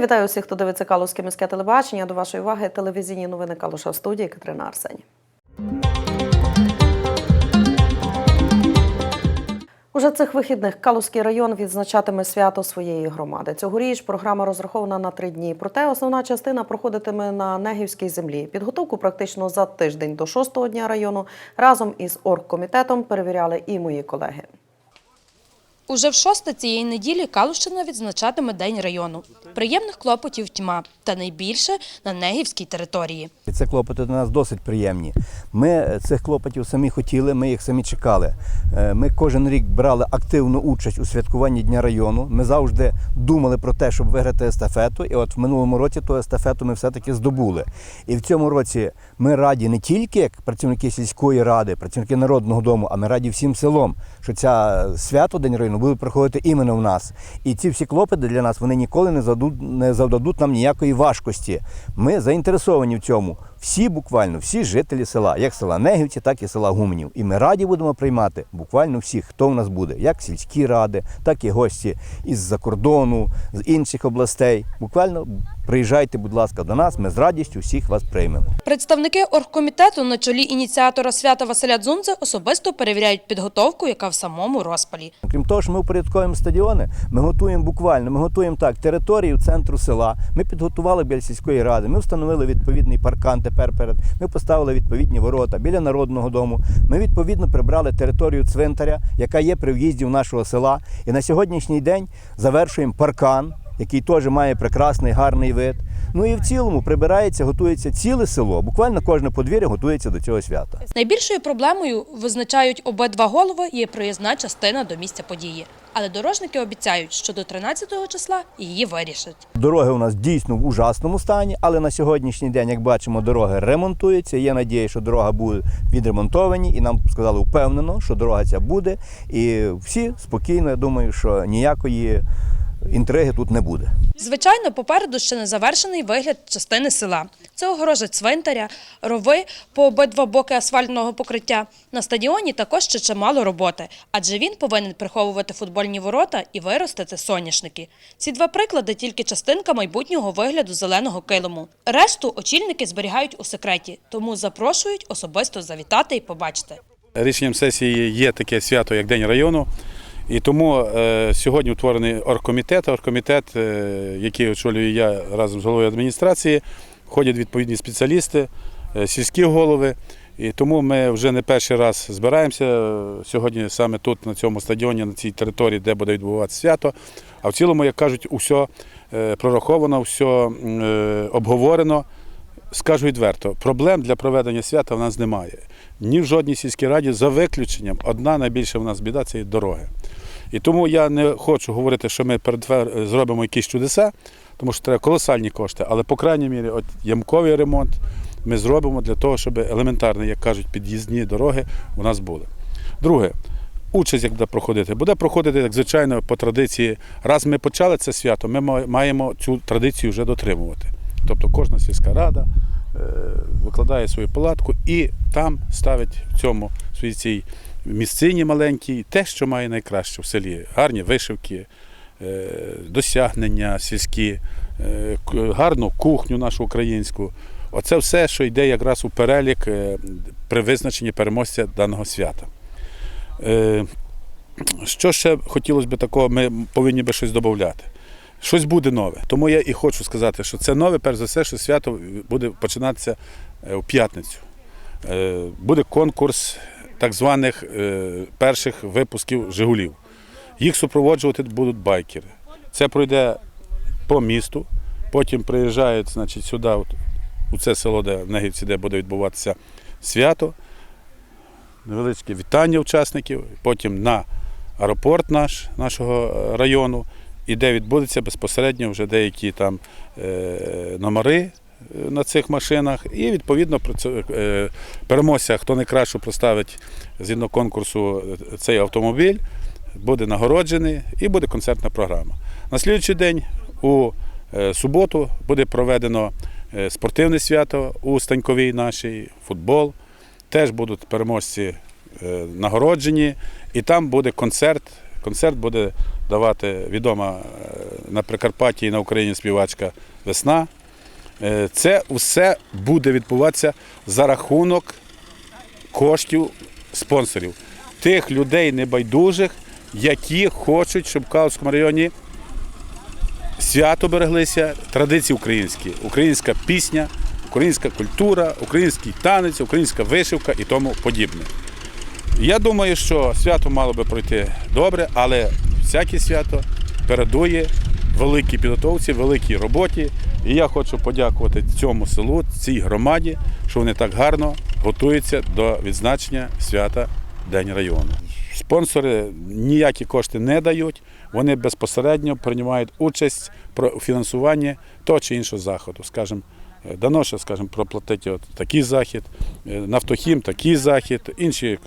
Вітаю усіх, хто дивиться Калузьке міське телебачення. До вашої уваги телевізійні новини Калуша в студії Катерина Арсені. Уже цих вихідних Калузький район відзначатиме свято своєї громади. Цьогоріч програма розрахована на три дні. Проте основна частина проходитиме на Негівській землі. Підготовку практично за тиждень до шостого дня району разом із оргкомітетом перевіряли і мої колеги. Уже в шосте цієї неділі Калущина відзначатиме День району. Приємних клопотів тьма, та найбільше на Негівській території. Це клопоти до нас досить приємні. Ми е, цих клопотів самі хотіли, ми їх самі чекали. Е, Ми кожен рік брали активну участь у святкуванні Дня району. Ми завжди думали про те, щоб виграти естафету. І от в минулому році ту естафету ми все-таки здобули. І в цьому році ми раді не тільки як працівники сільської ради, працівники народного дому, а ми раді всім селом, що ця свято День району буде проходити іменно в нас. І ці всі клопоти для нас вони ніколи не завдадуть, не завдадуть нам ніякої важкості. Ми заінтересовані в цьому. Всі буквально, всі жителі села, як села Негівці, так і села Гуменів. І ми раді будемо приймати буквально всіх, хто в нас буде, як сільські ради, так і гості із-за кордону, з інших областей. Буквально приїжджайте, будь ласка, до нас. Ми з радістю всіх вас приймемо. Представники оргкомітету на чолі ініціатора свята Василя Дзунзи особисто перевіряють підготовку, яка в самому розпалі. Крім того, що ми упорядковуємо стадіони, ми готуємо буквально, ми готуємо так територію центру села. Ми підготували біля сільської ради, ми встановили відповідний паркан тепер перед. Ми поставили відповідні ворота біля народного дому. Ми відповідно прибрали територію цвинтаря, яка є при в'їзді в нашого села. І на сьогоднішній день завершуємо паркан, який теж має прекрасний гарний вид. Ну і в цілому прибирається, готується ціле село. Буквально кожне подвір'я готується до цього свята. Найбільшою проблемою визначають обидва голови є проїзна частина до місця події. Але дорожники обіцяють, що до 13-го числа її вирішать. Дороги у нас дійсно в ужасному стані, але на сьогоднішній день, як бачимо, дороги ремонтуються. Є надія, що дорога буде відремонтовані, і нам сказали впевнено, що дорога ця буде. І всі спокійно, я думаю, що ніякої інтриги тут не буде. Звичайно, попереду ще не завершений вигляд частини села. Це огорожа цвинтаря, рови по обидва боки асфальтного покриття. На стадіоні також ще чимало роботи, адже він повинен приховувати футбольні ворота і виростити соняшники. Ці два приклади тільки частинка майбутнього вигляду зеленого килиму. Решту очільники зберігають у секреті, тому запрошують особисто завітати і побачити. Рішенням сесії є таке свято, як День району. І тому е, сьогодні утворений оргкомітет. Оргкомітет, е, який очолюю я разом з головою адміністрації, входять відповідні спеціалісти, е, сільські голови. І тому ми вже не перший раз збираємося сьогодні саме тут, на цьому стадіоні, на цій території, де буде відбуватися свято. А в цілому, як кажуть, усе прораховано, все обговорено. Скажу відверто, проблем для проведення свята в нас немає. Ні в жодній сільській раді, за виключенням, одна найбільша в нас біда це дороги. І тому я не хочу говорити, що ми передвер- зробимо якісь чудеса, тому що треба колосальні кошти, але, по крайній мірі, от ямковий ремонт ми зробимо для того, щоб елементарні, як кажуть, під'їзні дороги у нас були. Друге, участь як буде проходити. Буде проходити, як звичайно, по традиції. Раз ми почали це свято, ми маємо цю традицію вже дотримувати. Тобто кожна сільська рада е, викладає свою палатку і там ставить в цьому в цій місцині маленькій те, що має найкраще в селі. Гарні вишивки, е, досягнення сільські, е, гарну кухню нашу українську. Оце все, що йде якраз у перелік е, при визначенні переможця даного свята. Що ще хотілося б такого, ми повинні би щось додати. Щось буде нове. Тому я і хочу сказати, що це нове, перш за все, що свято буде починатися у п'ятницю. Буде конкурс так званих е, перших випусків Жигулів. Їх супроводжувати будуть байкери. Це пройде по місту, потім приїжджають значить, сюди, от, у це село, де в Негівці, де буде відбуватися свято. Невеличке вітання учасників, потім на аеропорт наш, нашого е, району, і де відбудеться безпосередньо вже деякі там е, номери на цих машинах. І відповідно е, переможця, хто найкраще проставить згідно конкурсу е, цей автомобіль, буде нагороджений і буде концертна програма. На слідуючий день у е, суботу буде проведено спортивне свято у Станьковій нашій, футбол. Теж будуть переможці нагороджені, і там буде концерт. Концерт буде давати відома на Прикарпатті і на Україні співачка Весна. Е, Це все буде відбуватися за рахунок коштів спонсорів, тих людей небайдужих, які хочуть, щоб в Калузькому районі свято береглися, традиції українські, українська пісня, українська культура, український танець, українська вишивка і тому подібне. Я думаю, що свято мало би пройти добре, але всяке свято передує великій підготовці, великій роботі. І я хочу подякувати цьому селу, цій громаді, що вони так гарно готуються до відзначення свята День району. Спонсори ніякі кошти не дають, вони безпосередньо приймають участь про фінансуванні того чи іншого заходу. Скажімо, е, дано скажімо, проплатити от такий захід, е, Нафтохім такий захід, інші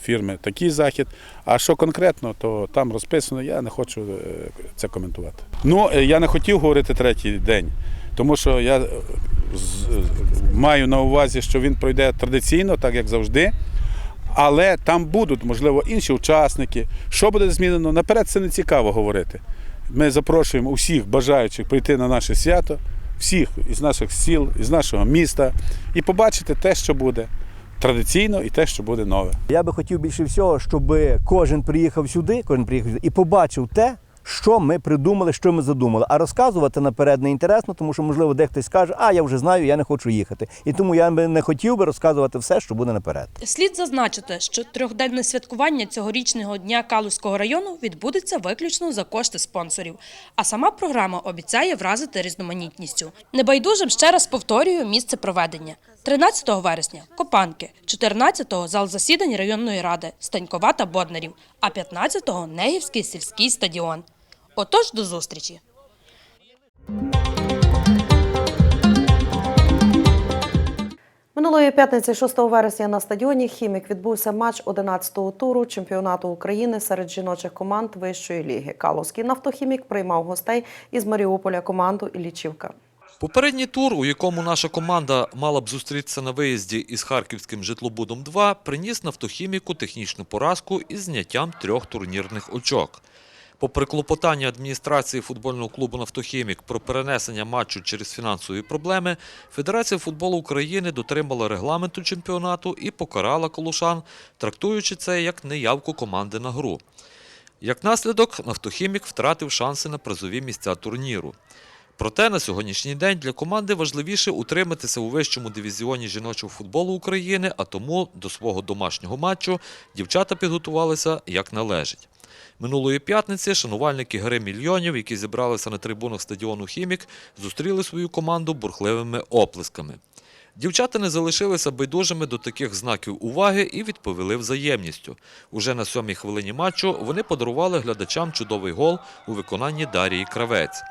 фірми такий захід. А що конкретно, то там розписано, я не хочу е, це коментувати. Ну, я не хотів говорити третій день, тому що я маю на увазі, що він пройде традиційно, так як завжди. Але там будуть, можливо, інші учасники. Що буде змінено? Наперед це не цікаво говорити. Ми запрошуємо усіх бажаючих прийти на наше свято, всіх із наших сіл, із нашого міста, і побачити те, що буде традиційно, і те, що буде нове. Я би хотів більше всього, щоб кожен приїхав сюди, кожен приїхав сюди і побачив те, що ми придумали, що ми задумали. А розказувати наперед не інтересно, тому що, можливо, дехтось скаже, а я вже знаю, я не хочу їхати. І тому я би не хотів би розказувати все, що буде наперед. Слід зазначити, що трьохденне святкування цьогорічного дня Калузького району відбудеться виключно за кошти спонсорів. А сама програма обіцяє вразити різноманітністю. Небайдужим ще раз повторюю місце проведення. 13 вересня – Копанки, 14-го – зал засідань районної ради, Станькова та Боднарів, а 15-го – Негівський сільський стадіон. Отож, до зустрічі! Минулої п'ятниці, 6 вересня, на стадіоні Хімік відбувся матч 11-го туру чемпіонату України серед жіночих команд вищої ліги. Калузький нафтохімік приймав гостей із Маріуполя команду Іллічівка. Попередній тур, у якому наша команда мала б зустрітися на виїзді із харківським житлобудом 2, приніс нафтохіміку технічну поразку із зняттям трьох турнірних очок. Попри клопотання адміністрації футбольного клубу «Нафтохімік» про перенесення матчу через фінансові проблеми, Федерація футболу України дотримала регламенту чемпіонату і покарала колушан, трактуючи це як неявку команди на гру. Як наслідок, «Нафтохімік» втратив шанси на призові місця турніру. Проте на сьогоднішній день для команди важливіше утриматися у вищому дивізіоні жіночого футболу України, а тому до свого домашнього матчу дівчата підготувалися як належить. Минулої п'ятниці шанувальники гри мільйонів, які зібралися на трибунах стадіону Хімік, зустріли свою команду бурхливими оплесками. Дівчата не залишилися байдужими до таких знаків уваги і відповіли взаємністю. Уже на сьомій хвилині матчу вони подарували глядачам чудовий гол у виконанні Дарії Кравець.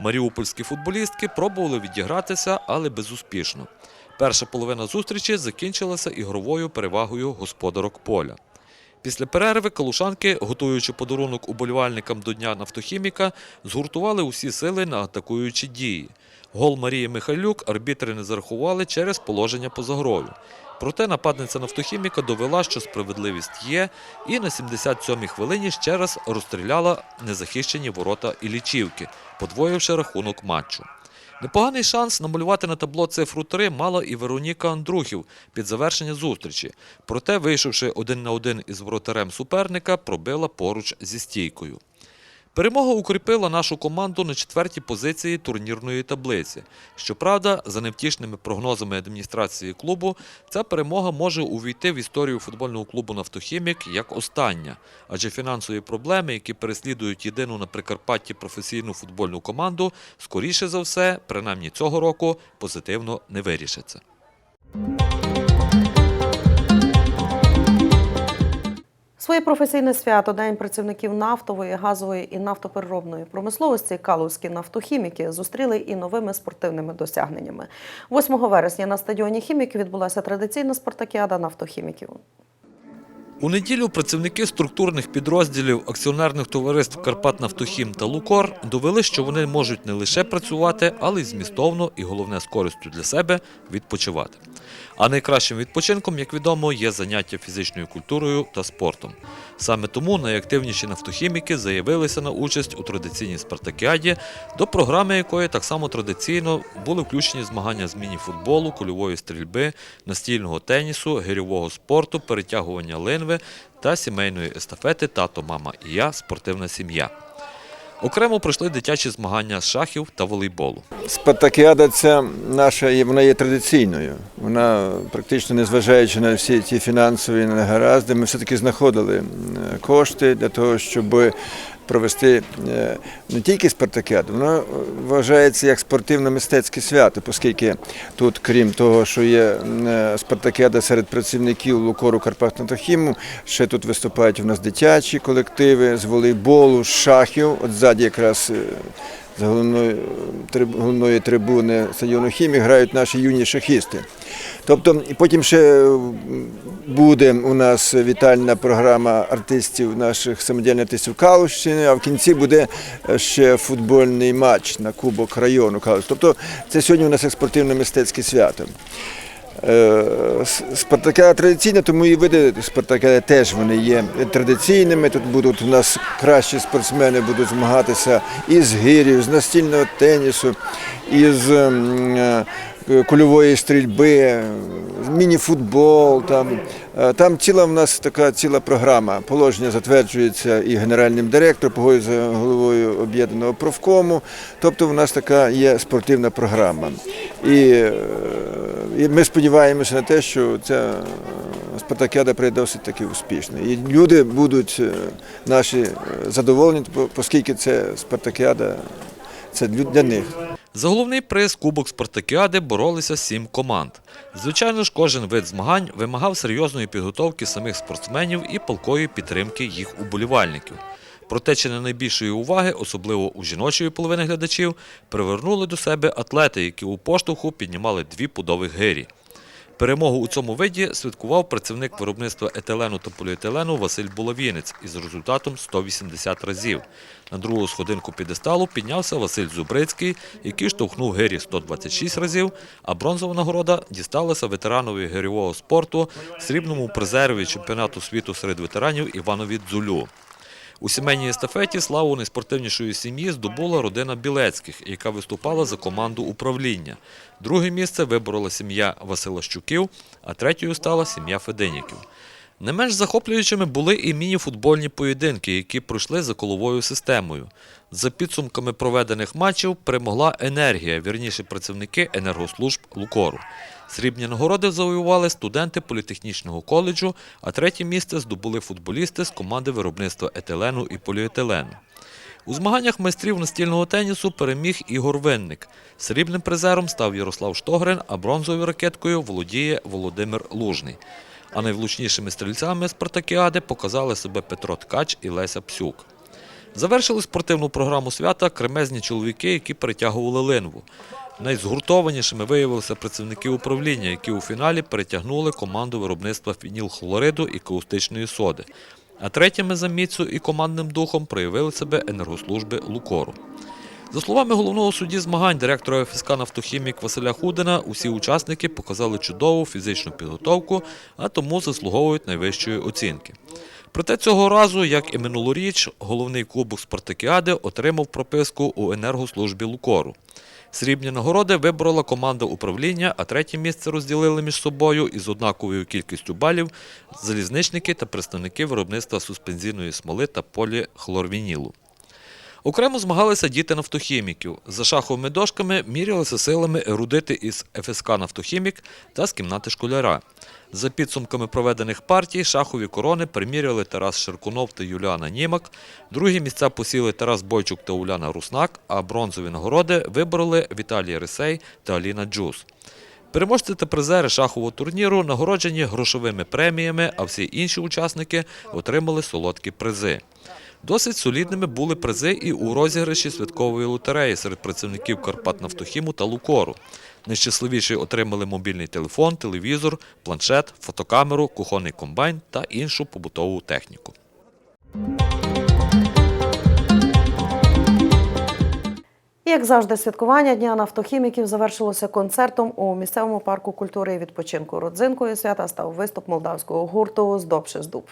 Маріупольські футболістки пробували відігратися, але безуспішно. Перша половина зустрічі закінчилася ігровою перевагою господарок поля. Після перерви калушанки, готуючи подарунок уболівальникам до Дня нафтохіміка, згуртували усі сили на атакуючі дії. Гол Марії Михайлюк арбітри не зарахували через положення поза грою. Проте нападниця нафтохіміка довела, що справедливість є, і на 77-й хвилині ще раз розстріляла незахищені ворота Ілічівки, подвоївши рахунок матчу. Непоганий шанс намалювати на табло цифру 3 мала і Вероніка Андрухів під завершення зустрічі. Проте, вийшовши один на один із воротарем суперника, пробила поруч зі стійкою. Перемога укріпила нашу команду на четвертій позиції турнірної таблиці. Щоправда, за невтішними прогнозами адміністрації клубу, ця перемога може увійти в історію футбольного клубу «Нафтохімік» як остання, адже фінансові проблеми, які переслідують єдину на Прикарпатті професійну футбольну команду, скоріше за все, принаймні цього року, позитивно не вирішаться. Своє професійне свято День працівників нафтової, газової і нафтопереробної промисловості Калузькі нафтохіміки зустріли і новими спортивними досягненнями. 8 вересня на стадіоні Хімік відбулася традиційна спартакіада нафтохіміків. У неділю працівники структурних підрозділів акціонерних товариств «Карпатнафтохім» та «Лукор» довели, що вони можуть не лише працювати, але й змістовно і головне з користю для себе відпочивати. А найкращим відпочинком, як відомо, є заняття фізичною культурою та спортом. Саме тому найактивніші нафтохіміки заявилися на участь у традиційній спартакіаді, до програми якої так само традиційно були включені змагання з міні-футболу, кульової стрільби, настільного тенісу, гирьового спорту, перетягування линви та сімейної естафети Тато, мама і я спортивна сім'я. Окремо пройшли дитячі змагання з шахів та волейболу. Спартакіада ця наша вона є традиційною. Вона практично незважаючи на всі ті фінансові негаразди, ми все-таки знаходили е, кошти для того, щоб провести е, не тільки спартакіаду, воно вважається як спортивно-мистецьке свято, оскільки тут, крім того, що є е, спартакіада серед працівників Лукору Карпатного ще тут виступають у нас дитячі колективи з волейболу, з шахів. От ззаді якраз е, з головної трибуни стадіону Хімі грають наші юні шахісти. Тобто, потім ще буде у нас вітальна програма артистів, наших самодільних артистів Калущини, а в кінці буде е, ще футбольний матч на Кубок району Калуш. Тобто це сьогодні у нас як спортивно-мистецьке свято. Е, с- Спартакіада традиційна, тому і види Спартакіади теж вони є традиційними. Тут будуть у нас кращі спортсмени будуть змагатися із гирів, з настільного тенісу, із ем, е, кульової стрільби, міні-футбол. Там, Е, там ціла в нас така ціла програма. Положення затверджується і генеральним директором, погоджується головою об'єднаного профкому. Тобто в нас така є спортивна програма. І е, і ми сподіваємося на те, що ця е, спартакіада прийде досить таки успішно. І люди будуть е, наші е, задоволені, оскільки це спартакіада це для них. За головний приз Кубок Спартакіади боролися сім команд. Звичайно ж, кожен вид змагань вимагав серйозної підготовки самих спортсменів і палкої підтримки їх уболівальників. Проте чи не найбільшої уваги, особливо у жіночої половини глядачів, привернули до себе атлети, які у поштовху піднімали дві пудових гирі. Перемогу у цьому виді святкував працівник виробництва етилену та поліетилену Василь Булавінець із результатом 180 разів. На другу сходинку підесталу піднявся Василь Зубрицький, який штовхнув гирі 126 разів, а бронзова нагорода дісталася ветеранові гирьового спорту, срібному призерові чемпіонату світу серед ветеранів Іванові Дзулю. У сімейній естафеті славу найспортивнішої сім'ї здобула родина Білецьких, яка виступала за команду управління. Друге місце виборола сім'я Васила Щуків, а третьою стала сім'я Фединіків. Не менш захоплюючими були і міні-футбольні поєдинки, які пройшли за коловою системою. За підсумками проведених матчів перемогла енергія, вірніше працівники енергослужб Лукору. Срібні нагороди завоювали студенти політехнічного коледжу, а третє місце здобули футболісти з команди виробництва етилену і поліетилену. У змаганнях майстрів настільного тенісу переміг Ігор Винник. Срібним призером став Ярослав Штогрин, а бронзовою ракеткою володіє Володимир Лужний. А найвлучнішими стрільцями спартакіади показали себе Петро Ткач і Леся Псюк. Завершили спортивну програму свята кремезні чоловіки, які перетягували линву. Найзгуртованішими виявилися працівники управління, які у фіналі перетягнули команду виробництва фінілхлориду і каустичної соди. А третіми за міцю і командним духом проявили себе енергослужби Лукору. За словами головного судді змагань директора ФСК «Нафтохімік» Василя Худина, усі учасники показали чудову фізичну підготовку, а тому заслуговують найвищої оцінки. Проте цього разу, як і минулоріч, головний кубок Спартакіади отримав прописку у енергослужбі Лукору. Срібні нагороди виборола команда управління, а третє місце розділили між собою із однаковою кількістю балів залізничники та представники виробництва суспензійної смоли та поліхлорвінілу. Окремо змагалися діти нафтохіміків. За шаховими дошками мірялися силами ерудити із ФСК «Нафтохімік» та з кімнати школяра. За підсумками проведених партій шахові корони приміряли Тарас Ширкунов та Юліана Німак. Другі місця посіли Тарас Бойчук та Уляна Руснак, а бронзові нагороди вибороли Віталій Рисей та Аліна Джус. Переможці та призери шахового турніру нагороджені грошовими преміями, а всі інші учасники отримали солодкі призи. Досить солідними були призи і у розіграші святкової лотереї серед працівників Карпатнафтохіму та Лукору. Найщасливіші отримали мобільний телефон, телевізор, планшет, фотокамеру, кухонний комбайн та іншу побутову техніку. Як завжди, святкування Дня нафтохіміків завершилося концертом у місцевому парку культури і відпочинку. Родзинкою свята став виступ молдавського гурту «Здобши здуб».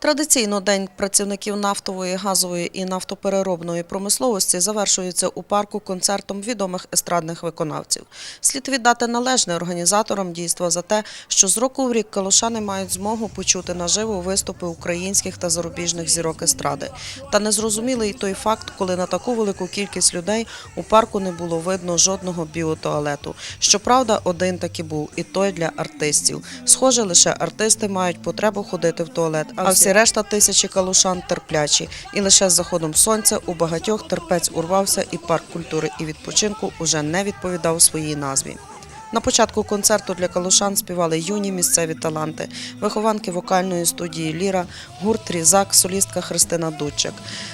Традиційно День працівників нафтової, газової і нафтопереробної промисловості завершується у парку концертом відомих естрадних виконавців. Слід віддати належне організаторам дійства за те, що з року в рік калушани мають змогу почути наживо виступи українських та зарубіжних зірок естради. Та незрозумілий той факт, коли на таку велику кількість людей у парку не було видно жодного біотуалету. Щоправда, один таки був, і той для артистів. Схоже, лише артисти мають потребу ходити в туалет, а всі решта тисячі калушан терплячі. І лише з заходом сонця у багатьох терпець урвався, і парк культури і відпочинку уже не відповідав своїй назві. На початку концерту для калушан співали юні місцеві таланти, вихованки вокальної студії Ліра, гурт Різак, солістка Христина Дудчик.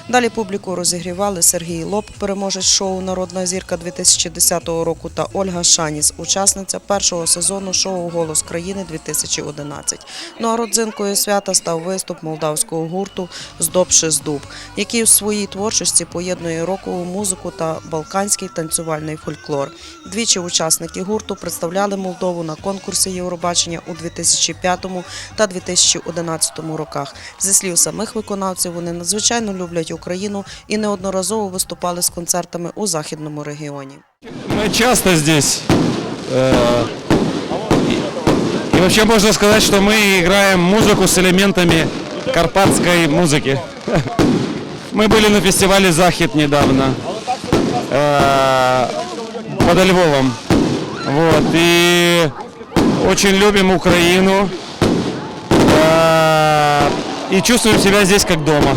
Далі публіку розігрівали Сергій Лоб, переможець шоу Народна зірка 2010 року та Ольга Шаніс, учасниця першого сезону шоу Голос країни 2011. Ну а родзинкою свята став виступ молдавського гурту Здобши здуб, який у своїй творчості поєднує рокову музику та балканський танцювальний фольклор. Двічі учасники гурту представляли Молдову на конкурсі Євробачення у 2005 та 2011 роках. Зі слів самих виконавців, вони надзвичайно люблять Україну і неодноразово виступали з концертами у західному регіоні. Мы часто здесь. э, И и вообще можно сказать, что мы играем музыку с элементами карпатской музыки. Мы были на фестивале «Захид» недавно э, под Львовом. Вот, и очень любим Украину. э, И чувствуем себя здесь как дома.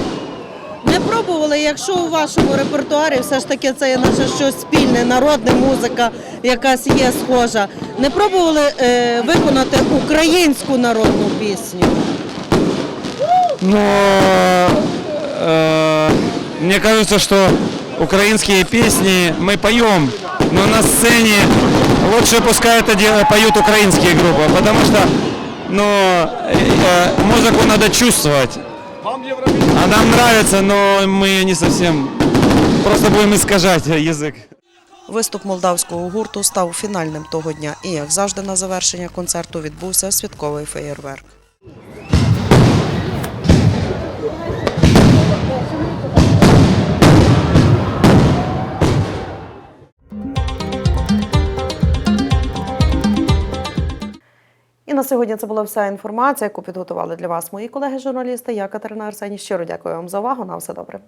Не пробували, якщо у вашому репертуарі все ж таки це є наше щось спільне, народне музика, якась є схожа. Не пробували е, виконати українську народну пісню. Но э, мне кажется, что украинские песни мы поем, но на сцене лучше пускай это дело, поют украинские группы, потому что ну, э, э, музыку надо чувствовать. А нам нравится, но мы не совсем просто будем искажать язык. Виступ молдавського гурту став фінальним того дня, і як завжди на завершення концерту відбувся святковий феєрверк. На сьогодні це була вся інформація, яку підготували для вас мої колеги-журналісти. Я Катерина Арсені. Щиро дякую вам за увагу. На все добре.